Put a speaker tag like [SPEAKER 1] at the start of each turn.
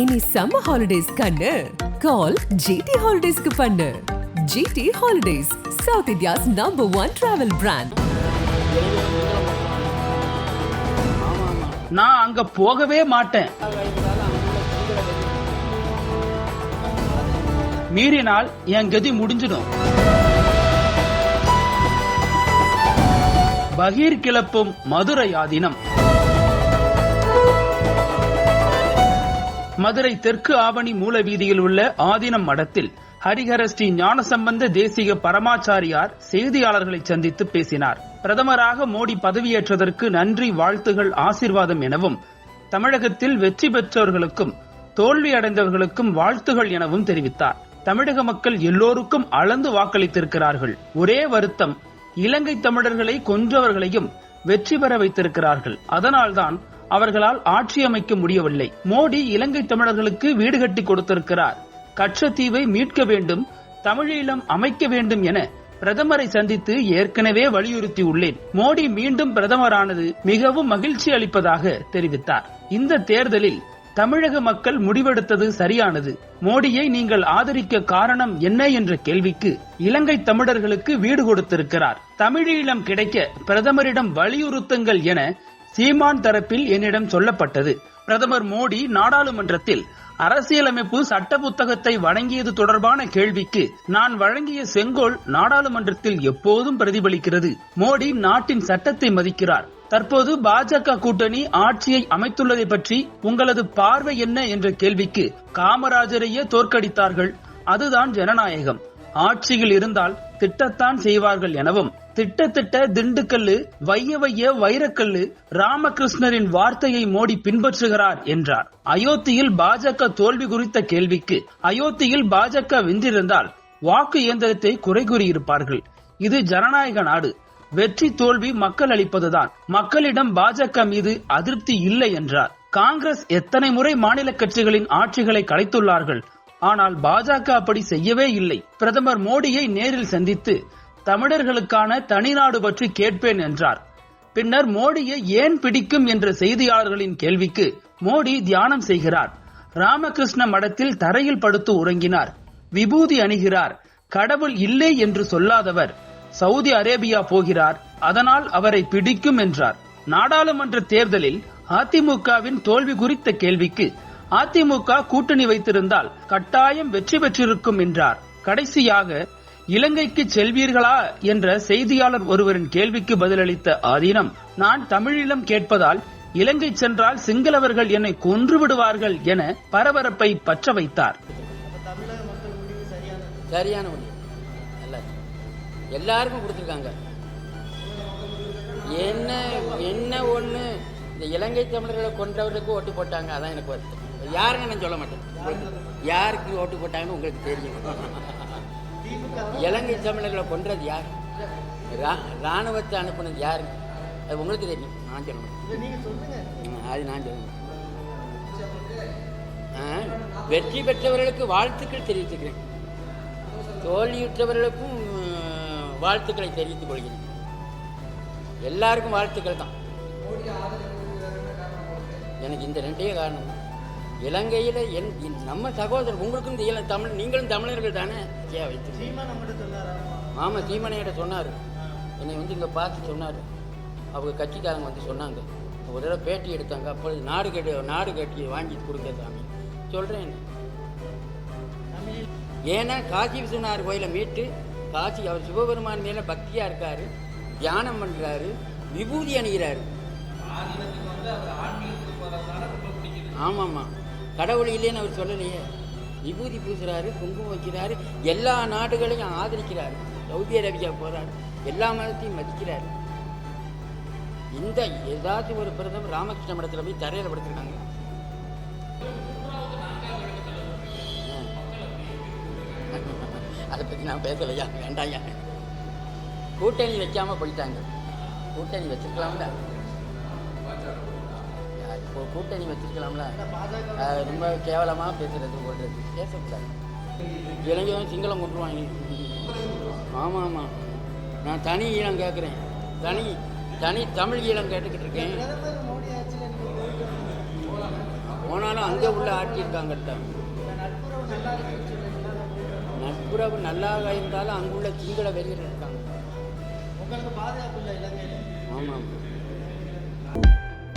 [SPEAKER 1] இனி summer holidays கண்ணு. கால் GT ஹாலிடேஸ்க்கு பண்ணு. GT holidays south India's number one travel brand
[SPEAKER 2] நான் அங்க போகவே மாட்டேன். மீறினால் என் கதி முடிஞ்சிடும். பகீர் கிளப்பும் மதுரை ஆதீனம். மதுரை தெற்கு ஆவணி மூல வீதியில் உள்ள ஆதீனம் மடத்தில் ஹரிஹர ஸ்ரீ ஞானசம்பந்த தேசிய பரமாச்சாரியார் செய்தியாளர்களை சந்தித்து பேசினார். பிரதமராக மோடி பதவியேற்றதற்கு நன்றி வாழ்த்துகள் ஆசீர்வாதம் எனவும் தமிழகத்தில் வெற்றி பெற்றவர்களுக்கும் தோல்வி அடைந்தவர்களுக்கும் வாழ்த்துகள் எனவும் தெரிவித்தார். தமிழக மக்கள் எல்லோருக்கும் அளந்து வாக்களித்திருக்கிறார்கள். ஒரே வருத்தம் இலங்கை தமிழர்களை கொன்றவர்களையும் வெற்றி பெற வைத்திருக்கிறார்கள். அதனால்தான் அவர்களால் ஆட்சி அமைக்க முடியவில்லை. மோடி இலங்கை தமிழர்களுக்கு வீடு கட்டி கொடுத்திருக்கிறார். கச்சத்தீவை மீட்க வேண்டும் தமிழீழம் அமைக்க வேண்டும் என பிரதமரை சந்தித்து ஏற்கனவே வலியுறுத்தி உள்ளேன் மோடி மீண்டும் பிரதமரானது மிகவும் மகிழ்ச்சி அளிப்பதாக தெரிவித்தார். இந்த தேர்தலில் தமிழக மக்கள் முடிவெடுத்தது சரியானது. மோடியை நீங்கள் ஆதரிக்க காரணம் என்ன என்ற கேள்விக்கு இலங்கை தமிழர்களுக்கு வீடு கொடுத்திருக்கிறார். தமிழீழம் கிடைக்க பிரதமரிடம் வலியுறுத்துங்கள் என சீமான் தரப்பில் என்னிடம் சொல்லப்பட்டது. பிரதமர் மோடி நாடாளுமன்றத்தில் அரசியலமைப்பு சட்ட புத்தகத்தை வழங்கியது தொடர்பான கேள்விக்கு நான் வழங்கிய செங்கோல் நாடாளுமன்றத்தில் எப்போதும் பிரதிபலிக்கிறது. மோடி நாட்டின் சட்டத்தை மதிக்கிறார். தற்போது பாஜக கூட்டணி ஆட்சியை அமைத்துள்ளதை பற்றி உங்களது பார்வை என்ன என்ற கேள்விக்கு காமராஜரையே தோற்கடித்தார்கள். அதுதான் ஜனநாயகம். ஆட்சியில் இருந்தால் திட்டத்தான் செய்வார்கள் எனவும் திட்டத்திட்ட திண்டுக்கல்லு வைய வைய வைரக்கல்லு ராமகிருஷ்ணரின் வார்த்தையை மோடி பின்பற்றுகிறார் என்றார். அயோத்தியில் பாஜக தோல்வி குறித்த கேள்விக்கு அயோத்தியில் பாஜக வென்றிருந்தால் வாக்கு இயந்திரத்தை குறை கூறியிருப்பார்கள். இது ஜனநாயக நாடு. வெற்றி தோல்வி மக்கள் அளிப்பதுதான். மக்களிடம் பாஜக மீது அதிருப்தி இல்லை என்றார். காங்கிரஸ் எத்தனை முறை மாநில கட்சிகளின் ஆட்சிகளை கலைத்துள்ளார்கள். ஆனால் பாஜக அப்படி செய்யவே இல்லை. பிரதமர் மோடியை நேரில் சந்தித்து தமிழர்களுக்கான தனிநாடு பற்றி கேட்பேன் என்றார். பின்னர் மோடியை ஏன் பிடிக்கும் என்ற செய்தியாளர்களின் கேள்விக்கு மோடி தியானம் செய்கிறார். ராமகிருஷ்ண மடத்தில் தரையில் படுத்து உறங்கினார். விபூதி அணிகிறார். கடவுள் இல்லை என்று சொல்லாதவர். சவுதி அரேபியா போகிறார். அதனால் அவரை பிடிக்கும் என்றார். நாடாளுமன்ற தேர்தலில் அதிமுகவின் தோல்வி குறித்த கேள்விக்கு அதிமுக கூட்டணி வைத்திருந்தால் கட்டாயம் வெற்றி பெற்றிருக்கும் என்றார். கடைசியாக இலங்கைக்கு செல்வீர்களா? என்ற செய்தியாளர் ஒருவரின் கேள்விக்கு பதிலளித்த ஆதீனம் நான் தமிழிலம் கேட்பதால் இலங்கை சென்றால் சிங்களவர்கள் என்னை கொன்று விடுவார்கள் என பரபரப்பை பற்ற வைத்தார்.
[SPEAKER 3] சரியான எல்லாருக்கும் கொடுத்துருக்காங்க. என்ன என்ன ஒன்று இந்த இலங்கை தமிழர்களை கொன்றவர்களுக்கு ஓட்டு போட்டாங்க அதான் எனக்கு வருத்தம். யாருன்னு நான் சொல்ல மாட்டேன். யாருக்கு ஓட்டு போட்டாங்கன்னு உங்களுக்கு தெரியும். இலங்கை தமிழர்களை கொன்றது யார்? ரா இராணுவத்தை அனுப்புனது யாரு? அது உங்களுக்கு தெரியும். நான் சொல்ல மாட்டேன். அது நான் சொல்ல மாட்டேன். வெற்றி பெற்றவர்களுக்கு வாழ்த்துக்கள் தெரிவித்துக்கிறேன். தோல்வியுற்றவர்களுக்கும் வாழ்த்துக்களை தெரிவித்துக் கொள்கிறேன். எல்லாருக்கும் வாழ்த்துக்கள் தான். எனக்கு இந்த ரெண்டே காரணம். இலங்கையில் என் நம்ம சகோதரர் உங்களுக்கும் இந்த இள- தமிழ் நீங்களும் தமிழர்கள் தானே? ஏன் வைத்து ஆமாம் சீமனையிட சொன்னார்? என்னை வந்து இங்கே பார்த்து சொன்னார். அவங்க கட்சிக்காரங்க வந்து சொன்னாங்க. ஒரு தடவை பேட்டி எடுத்தாங்க. அப்பொழுது நாடு கட்டி நாடு கட்டி வாங்கி கொடுங்க சாமி. சொல்கிறேன் ஏன்னா காசி விஸ்வநாதர் கோயிலை மீட்டு காசி அவர் சிவபெருமான் மேலே பக்தியாக இருக்காரு தியானம் பண்ணுறாரு விபூதி அணிகிறாரு. ஆமாம்மா. கடவுள் இல்லைன்னு அவர் சொல்லலையே. விபூதி பூசுகிறாரு குங்குமம் வைக்கிறாரு எல்லா நாடுகளையும் ஆதரிக்கிறாரு. சவுதி அரேபியா போகிறார் எல்லா மதத்தையும் மதிக்கிறார். இந்த ஏதாச்சும் ஒரு பிரதமர் ராமகிருஷ்ண மடத்தில் போய் தரையில் படுத்திருக்காங்க. அதை பற்றி நான் பேசலையா? வேண்டாயா? கூட்டணி வைக்காமல் போயிட்டாங்க. கூட்டணி வச்சிருக்கலாம்ல. இப்போ கூட்டணி வச்சிருக்கலாம்ல. ரொம்ப கேவலமாக பேசுறது ஓடுறது பேசக்கூடாது. இளைஞரும் சிங்களம் கொண்டுருவாங்க ஆமாம் ஆமாம் நான் தனி ஈழம் கேட்குறேன். தனி தனி தமிழ் ஈழம் கேட்டுக்கிட்டு இருக்கேன். போனாலும் அங்கே உள்ள ஆட்சி இருக்காங்க நட்புறவு நல்லாக இருந்தாலும் அங்குள்ள சிங்கள வெளியில் இருக்காங்க. ஆமாம்